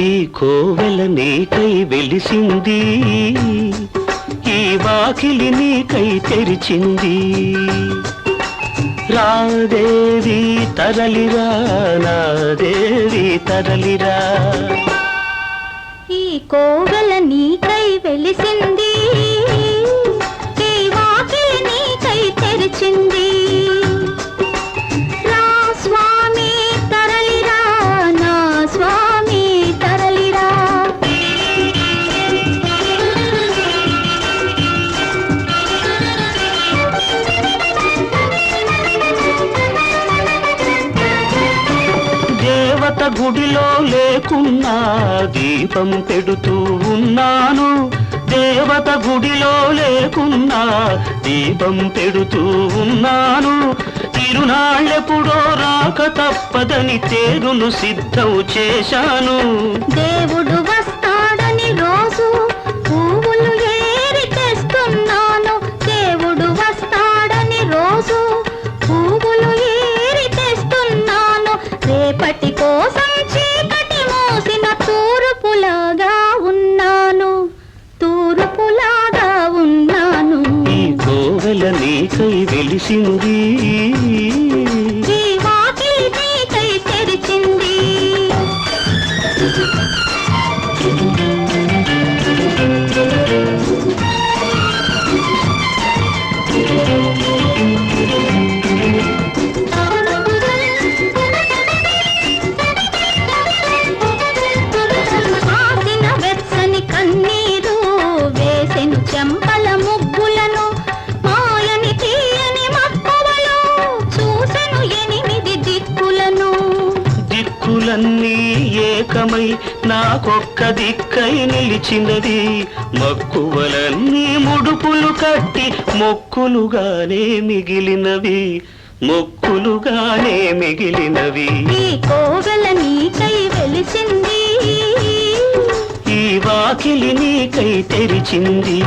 ఈ కోవెల నీకై వెలిసింది. ఈ వాకిలి నీకై తెరిచింది. రాదేవి తరలిరా నాదేవి తరలిరా. ఈ కోవెల నీకై వెలిసింది. ఈ వాకిలి నీకై తెరిచింది. గుడిలో లేకున్నా దీపం పెడుతూ ఉన్నాను. దేవత గుడిలో లేకున్నా దీపం పెడుతూ ఉన్నాను. తిరునాళ్ళెప్పుడో రాక తప్పదని తేరును సిద్ధం చేశాను. దేవుడు తెరిచింది. తెరిచింది. ఏకమై నాకొక్క దిక్కై నిలిచినది. మక్కువలన్నీ ముడుపులు కట్టి మొక్కులుగానే మిగిలినవి. మొక్కులుగానే మిగిలినవి. ఈ నీకై వెలిసింది ఈ వాకిలి నీకై తెరిచింది.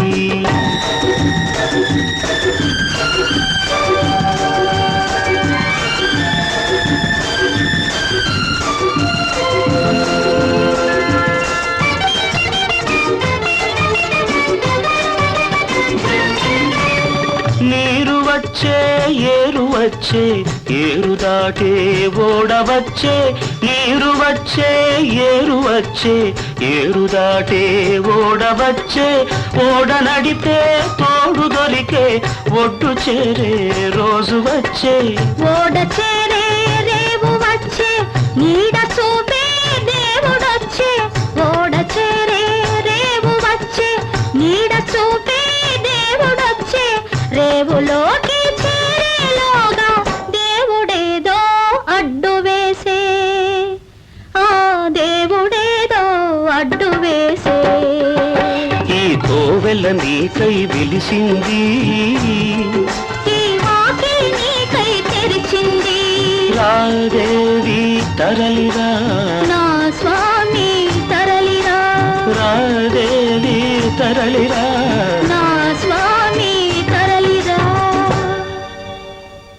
వచ్చే ఏరు దాటే ఓడ వచ్చే నీరు వచ్చే ఏరు వచ్చే ఏరు దాటే ఓడ వచ్చే ఓడ నడిపే తోడు దొరికే ఒడ్డు చేరే రోజు వచ్చే. ఓడ చేరే రేవు వచ్చే నీడ చూపే దేవుడొచ్చే ఓడ చేరే రేవు వచ్చే నీడ చూపే దేవుడొచ్చే రేవులో వెల నీకై వెలిసింది. రాదేవి తరలిరా. నా స్వామి తరలిరా. రాదేవి తరలిరా.